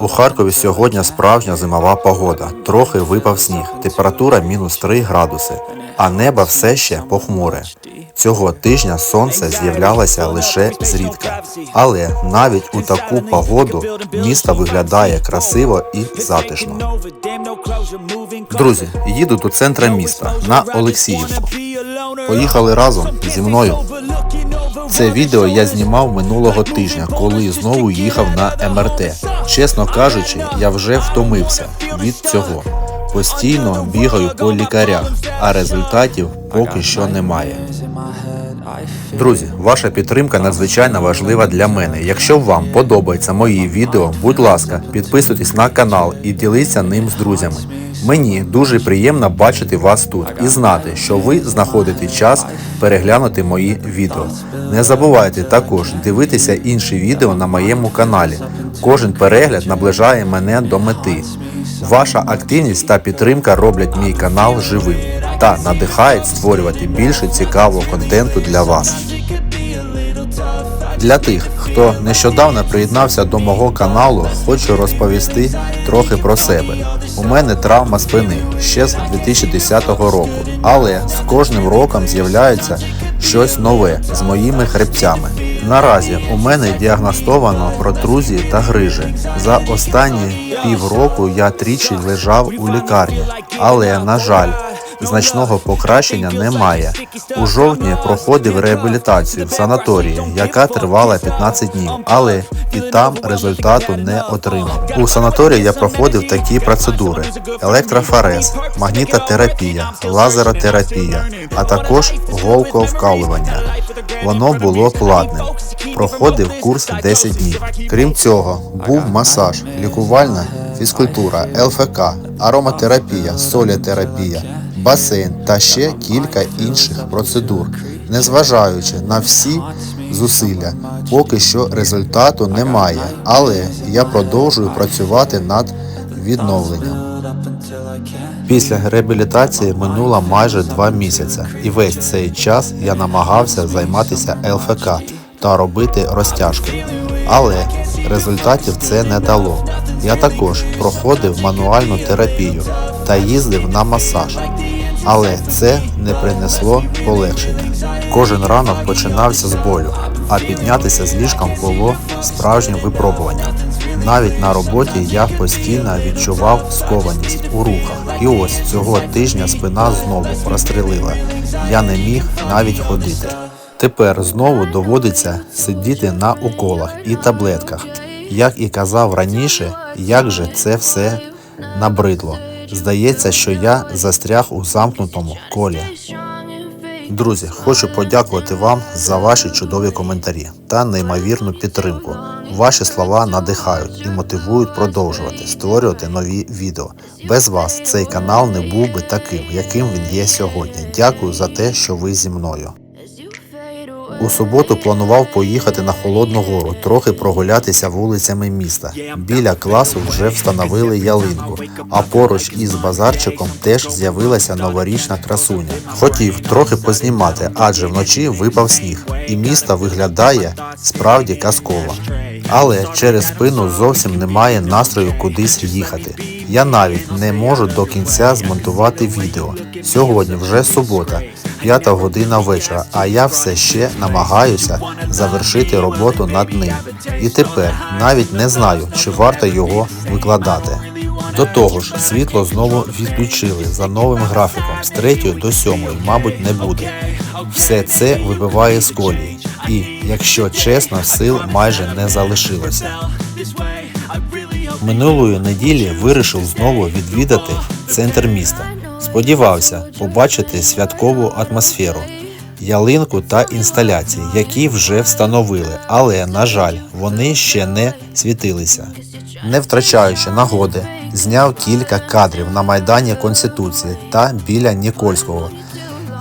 У Харкові сьогодні справжня зимова погода. Трохи випав сніг. Температура мінус 3 градуси, а небо все ще похмуре. Цього тижня сонце з'являлося лише зрідка. Але навіть у таку погоду місто виглядає красиво і затишно. Друзі, їду до центра міста на Олексіївку. Поїхали разом зі мною. Це відео я знімав минулого тижня, коли знову їхав на МРТ. Чесно кажучи, я вже втомився від цього. Постійно бігаю по лікарях, а результатів поки що немає. Друзі, ваша підтримка надзвичайно важлива для мене. Якщо вам подобаються мої відео, будь ласка, підписуйтесь на канал і діліться ним з друзями. Мені дуже приємно бачити вас тут і знати, що ви знаходите час переглянути мої відео. Не забувайте також дивитися інші відео на моєму каналі. Кожен перегляд наближає мене до мети. Ваша активність та підтримка роблять мій канал живим та надихають створювати більше цікавого контенту для вас. Для тих, хто нещодавно приєднався до мого каналу, хочу розповісти трохи про себе. У мене травма спини ще з 2010 року, але з кожним роком з'являється щось нове з моїми хребцями. Наразі у мене діагностовано протрузії та грижі. За останні півроку я тричі лежав у лікарні, але на жаль. Значного покращення немає. У жовтні проходив реабілітацію в санаторії, яка тривала 15 днів, але і там результату не отримав. У санаторії я проходив такі процедури: електрофорез, магнітотерапія, лазеротерапія, а також голковкалування. Воно було платним. Проходив курс 10 днів. Крім цього, був масаж, лікувальна фізкультура, ЛФК, ароматерапія, солітерапія, басейн та ще кілька інших процедур. Незважаючи на всі зусилля, поки що результату немає, але я продовжую працювати над відновленням. Після реабілітації минуло майже два місяці, і весь цей час я намагався займатися ЛФК та робити розтяжки. Але результатів це не дало. Я також проходив мануальну терапію та їздив на масаж. Але це не принесло полегшення. Кожен ранок починався з болю, а піднятися з ліжком було справжнім випробуванням. Навіть на роботі я постійно відчував скованість у рухах. І ось цього тижня спина знову прострелила. Я не міг навіть ходити. Тепер знову доводиться сидіти на уколах і таблетках. Як і казав раніше, як же це все набридло. Здається, що я застряг у замкнутому колі. Друзі, хочу подякувати вам за ваші чудові коментарі та неймовірну підтримку. Ваші слова надихають і мотивують продовжувати створювати нові відео. Без вас цей канал не був би таким, яким він є сьогодні. Дякую за те, що ви зі мною. У суботу планував поїхати на Холодну Гору, трохи прогулятися вулицями міста. Біля класу вже встановили ялинку, а поруч із базарчиком теж з'явилася новорічна красуня. Хотів трохи познімати, адже вночі випав сніг, і місто виглядає справді казково. Але через спину зовсім немає настрою кудись їхати. Я навіть не можу до кінця змонтувати відео. Сьогодні вже субота, п'ята година вечора, а я все ще намагаюся завершити роботу над ним. І тепер навіть не знаю, чи варто його викладати. До того ж, світло знову відключили за новим графіком з 3 до 7, мабуть, не буде. Все це вибиває з колії. І, якщо чесно, сил майже не залишилося. Минулої неділі вирішив знову відвідати центр міста. Сподівався побачити святкову атмосферу, ялинку та інсталяції, які вже встановили, але, на жаль, вони ще не світилися. Не втрачаючи нагоди, зняв кілька кадрів на Майдані Конституції та біля Нікольського.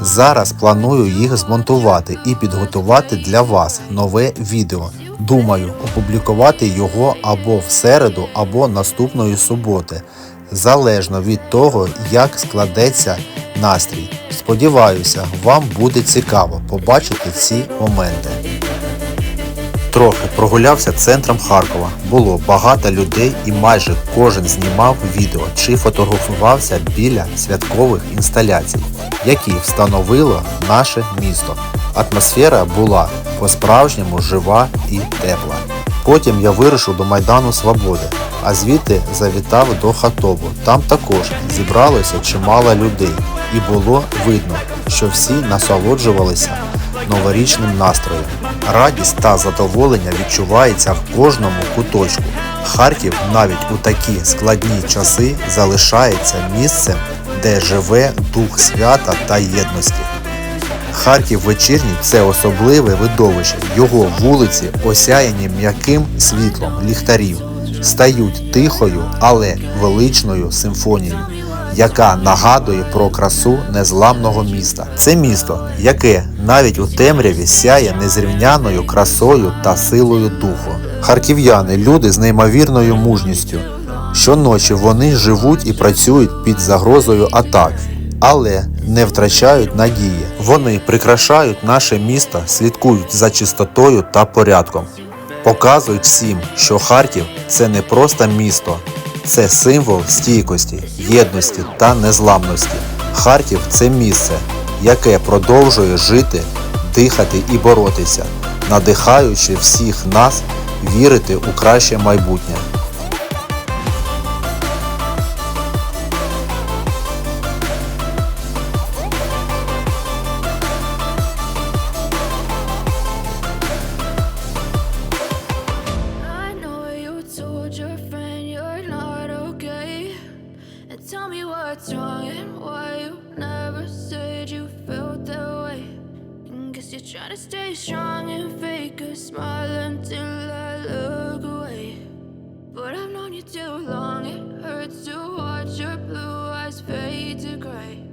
Зараз планую їх змонтувати і підготувати для вас нове відео. Думаю, опублікувати його або в середу, або наступної суботи, залежно від того, як складеться настрій. Сподіваюся, вам буде цікаво побачити ці моменти. Трохи прогулявся центром Харкова. Було багато людей і майже кожен знімав відео чи фотографувався біля святкових інсталяцій, які встановило наше місто. Атмосфера була по-справжньому жива і тепла. Потім я вирушив до Майдану Свободи, а звідти завітав до Хатобу. Там також зібралося чимало людей, і було видно, що всі насолоджувалися новорічним настроєм. Радість та задоволення відчувається в кожному куточку. Харків навіть у такі складні часи залишається місцем, де живе дух свята та єдності. Харків вечірній це особливе видовище. Його вулиці осяяні м'яким світлом ліхтарів, стають тихою, але величною симфонією, яка нагадує про красу незламного міста. Це місто, яке навіть у темряві сяє незрівняною красою та силою духу. Харків'яни люди з неймовірною мужністю. Щоночі вони живуть і працюють під загрозою атак, але не втрачають надії. Вони прикрашають наше місто, слідкують за чистотою та порядком. Показують всім, що Харків це не просто місто, це символ стійкості, єдності та незламності. Харків це місце, яке продовжує жити, дихати і боротися, надихаючи всіх нас вірити у краще майбутнє. You too long, it hurts to watch your blue eyes fade to gray.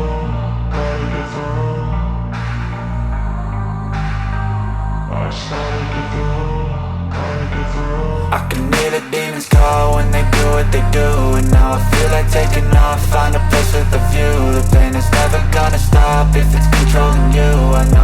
I can hear the demons call when they do what they do And now I feel like taking off, find a place with a view. The pain is never gonna stop if it's controlling you. I know